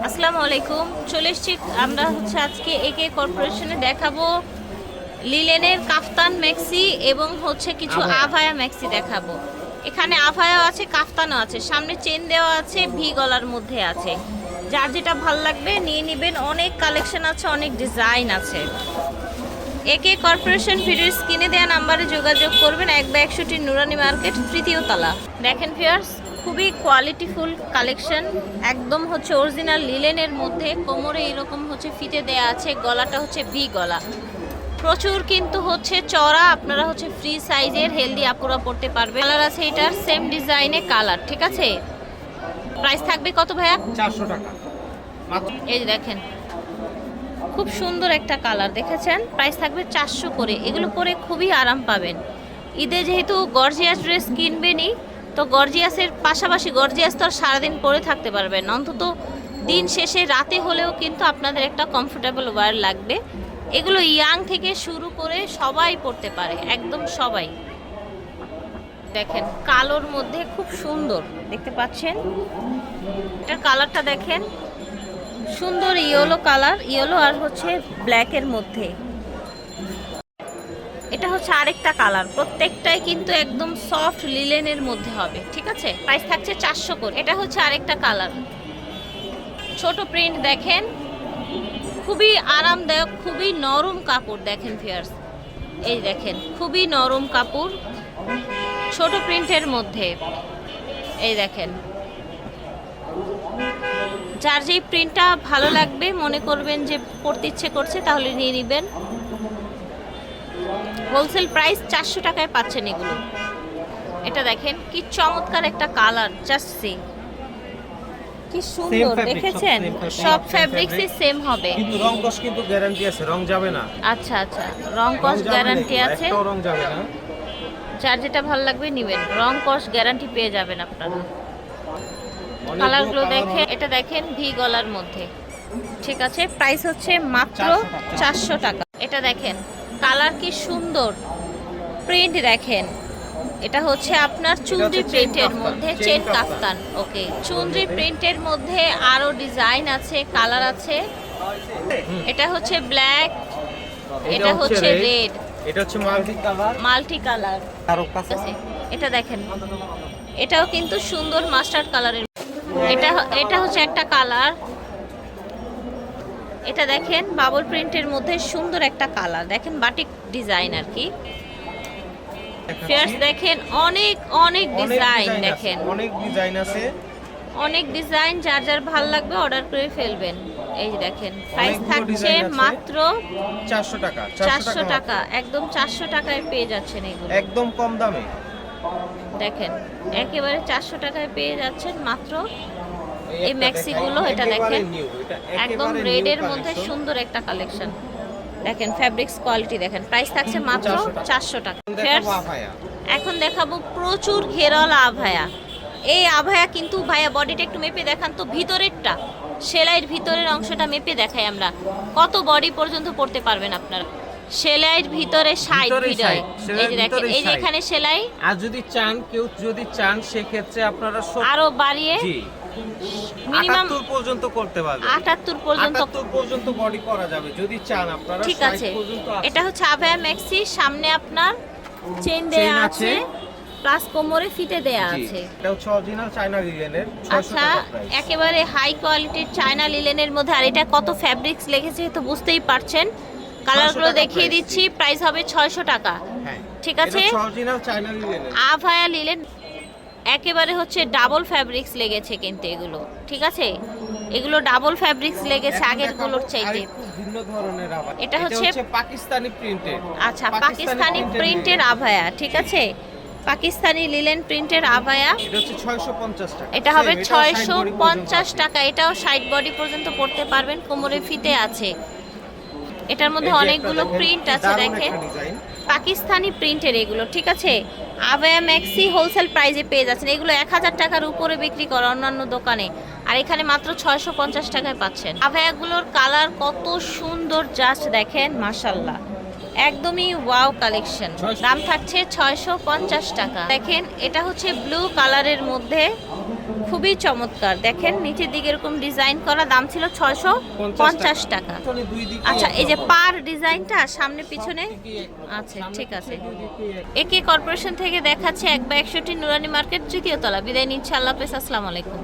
আসসালামু আলাইকুম। চলে এসছি আমরা হচ্ছে আজকে একে কর্পোরেশনে দেখাবো লিলেনের কাফতান ম্যাক্সি এবং হচ্ছে কিছু আভায়া। ম্যাক্সি দেখাবো। এখানে আভায়াও আছে কাফতানও আছে। সামনে চেন দেওয়া আছে ভি গলার মধ্যে আছে। যার যেটা ভালো লাগবে নিয়ে নেবেন। অনেক কালেকশন আছে অনেক ডিজাইন আছে। একে কর্পোরেশন ভিডিওর স্ক্রিনে দেওয়া নাম্বারে যোগাযোগ করবেন। এক বা একশোটি নুরানি মার্কেট তৃতীয় তলা। দেখেন ফিয়ার্স খুবই কোয়ালিটিফুল কালেকশন একদম হচ্ছে অরিজিনাল লিলেনের মধ্যে কোমরে এরকম হচ্ছে ফিতে দেয়া আছে গলাটা হচ্ছে ভি গলা। প্রচুর কিন্তু হচ্ছে চড়া আপনারা হচ্ছে ফ্রি সাইজের হেলদি আপুরা পড়তে পারবে। কালার আছে এটার সেম ডিজাইনে কালার ঠিক আছে? প্রাইস থাকবে কত ভাইয়া? চারশো টাকা। এই যে দেখেন খুব সুন্দর একটা কালার দেখেছেন? প্রাইস থাকবে চারশো করে এগুলো পরে খুবই আরাম পাবেন। ঈদে যেহেতু গর্জিয়াস ড্রেস কিনবেনই তো গর্জিয়াসের পাশাপাশি গর্জিয়াস তো আর সারাদিন পরে থাকতে পারবেন। অন্তত দিন শেষে রাতে হলেও কিন্তু আপনাদের একটা কমফোর্টেবল ওয়ার লাগবে। এগুলো ইয়াং থেকে শুরু করে সবাই পড়তে পারে, একদম সবাই। দেখেন, কালোর মধ্যে খুব সুন্দর, দেখতে পাচ্ছেন? এটার কালারটা দেখেন। সুন্দর ইয়েলো কালার ইয়েলো আর হচ্ছে ব্ল্যাকের মধ্যে। এটা হচ্ছে আরেকটা কালার। প্রত্যেকটাই কিন্তু একদম সফট লিলেনের মধ্যে হবে, ঠিক আছে? প্রাইস থাকছে চারশো করে। এটা হচ্ছে আরেকটা কালার। ছোট প্রিন্ট দেখেন। খুবই আরামদায়ক, খুবই নরম কাপড় দেখেন ফিয়ার্স এই দেখেন, খুবই নরম কাপড়, ছোট প্রিন্টের মধ্যে। এই দেখেন। যার যেই প্রিন্টটা ভালো লাগবে, মনে করবেন যে পড়তে ইচ্ছে করছে, তাহলে নিয়ে নেবেন। হোলসেল প্রাইস চারশো টাকায় পাচ্ছেন এগুলো। এটা দেখেন কি চমৎকার একটা কালার জাস্ট সি কি সুন্দর দেখেছেন? সব ফ্যাব্রিক্সই সেম হবে। কিন্তু রং কস কিন্তু গ্যারান্টি আছে রং যাবে না। আচ্ছা আচ্ছা রং কস গ্যারান্টি আছে। রং যাবে না। যার যেটা ভালো লাগবে নেবেন। রং কস গ্যারান্টি পেয়ে যাবেন আপনারা। কালারগুলো দেখে এটা দেখেন ভি গলার মধ্যে। ঠিক আছে প্রাইস হচ্ছে মাত্র চারশো টাকা। এটা দেখেন কালার কি সুন্দর। প্রিন্ট দেখেন। এটা হচ্ছে আপনার চুনরি প্রিন্টের মধ্যে চেন কাফতান। ওকে চুনরি প্রিন্টের মধ্যে আরও ডিজাইন আছে কালার আছে। এটা হচ্ছে ব্ল্যাক এটা হচ্ছে রেড এটা হচ্ছে মাল্টি কালার মাল্টি কালার এটা দেখেন। এটাও কিন্তু সুন্দর মাস্টার্ড কালারের এটা এটা হচ্ছে একটা কালার এটা দেখেন বাবল প্রিন্টের মধ্যে সুন্দর একটা কালার দেখেন বাটিক ডিজাইন আর কি। ফেয়ার্স দেখেন অনেক অনেক ডিজাইন দেখেন। অনেক ডিজাইন আছে। অনেক ডিজাইন যার যার ভালো লাগবে অর্ডার করে ফেলবেন। এই যে দেখেন প্রাইস থাকছে মাত্র চারশো টাকা চারশো মাত্র। টাকা। একদম চারশো টাকায় পেয়ে যাচ্ছেন এগুলো। একদম কম দামে। দেখেন একেবারে চারশো টাকায় পেয়ে যাচ্ছেন মাত্র এই ম্যাক্সিগুলো এটা দেখেন। একদম রেডের মধ্যে সুন্দর একটা কালেকশন দেখেন ফ্যাব্রিক্স কোয়ালিটি দেখেন। প্রাইস থাকছে মাত্র 400 টাকা। চারশো টাকা। এখন দেখাবো প্রচুর ঘেরওয়ালা আভায়া। এই আভায়া কিন্তু ভাইয়া বডিটা একটু মেপে দেখান তো ভিতরেরটা সেলাইয়ের ভিতরের অংশটা মেপে দেখাই আমরা। কত বডি পর্যন্ত পড়তে পারবেন আপনারা? সেলাইয়ের ভিতরে সাইড side, এই যে দেখেন এই যে এখানে সেলাই। আর যদি চান কেউ যদি চান সেক্ষেত্রে আপনারা আরও বাড়িয়ে মিনিমাম 78 পর্যন্ত করতে পারবেন আটাত্তর পর্যন্ত 78 পর্যন্ত বডি করা যাবে যদি চান আপনারা ঠিক আছে। এটা হচ্ছে আভায়া ম্যাক্সি সামনে আপনার চেন দেয়া আছে। প্লাস কোমরে ফিতে দেয়া আছে। এটা হচ্ছে অরিজিনাল চায়না 600 আচ্ছা একেবারে হাই কোয়ালিটির চায়না লিলেনের মধ্যে আর এটা কত ফ্যাব্রিক্স লেগেছে তো বুঝতেই পারছেন। কালারগুলো দেখিয়ে দিচ্ছি প্রাইস হবে ছয়শো টাকা। হ্যাঁ ঠিক আছে। অরিজিনাল চায়না রিলেনের আভায়া লিলেন একেবারে হচ্ছে ডাবল ফ্যাব্রিক্স লেগেছে কিন্তু এগুলো ঠিক আছে? এগুলো ডাবল ফ্যাব্রিক্স লেগেছে আগেরগুলোর চাইতে। ভিন্ন ধরনের আবার এটা হচ্ছে- পাকিস্তানি প্রিন্টেড আচ্ছা পাকিস্তানি প্রিন্টের আভায়া ঠিক আছে? পাকিস্তানি লিলেন প্রিন্টের আভায়া। এটা হচ্ছে 650 টাকা। এটা হবে ছয়শো পঞ্চাশ টাকা এটাও সাইড বডি পর্যন্ত পড়তে পারবেন কোমরে ফিতে আছে। এটার মধ্যে অনেকগুলো প্রিন্ট আছে দেখেন। পাকিস্তানি প্রিন্টের এগুলো, ঠিক আছে? আভায়া ম্যাক্সি হোলসেল প্রাইজে পেয়ে যাচ্ছেন। এগুলো এক হাজার টাকার উপরে বিক্রি করে অন্যান্য দোকানে। আর এখানে মাত্র ছয়শো পঞ্চাশ টাকায় পাচ্ছেন। আভায়াগুলোর কালার কত সুন্দর, জাস্ট দেখেন মাসাল্লাহ একদমই ওয়াও কালেকশন। দাম থাকছে ছয়শো পঞ্চাশ টাকা। দেখেন, এটা হচ্ছে ব্লু কালারের মধ্যে খুবই চমৎকার। দেখেন নিচের দিকে এরকম ডিজাইন করা দাম ছিল ছয়শো পঞ্চাশ টাকা। আচ্ছা এই যে পার ডিজাইনটা সামনে পিছনে? আছে ঠিক আছে। একে কর্পোরেশন থেকে দেখাচ্ছে এক বা একষট্টি নুরানি মার্কেট তৃতীয় তলা। বিদায় নিচ্ছে আল্লাহ হাফেজ আসসালামু আলাইকুম।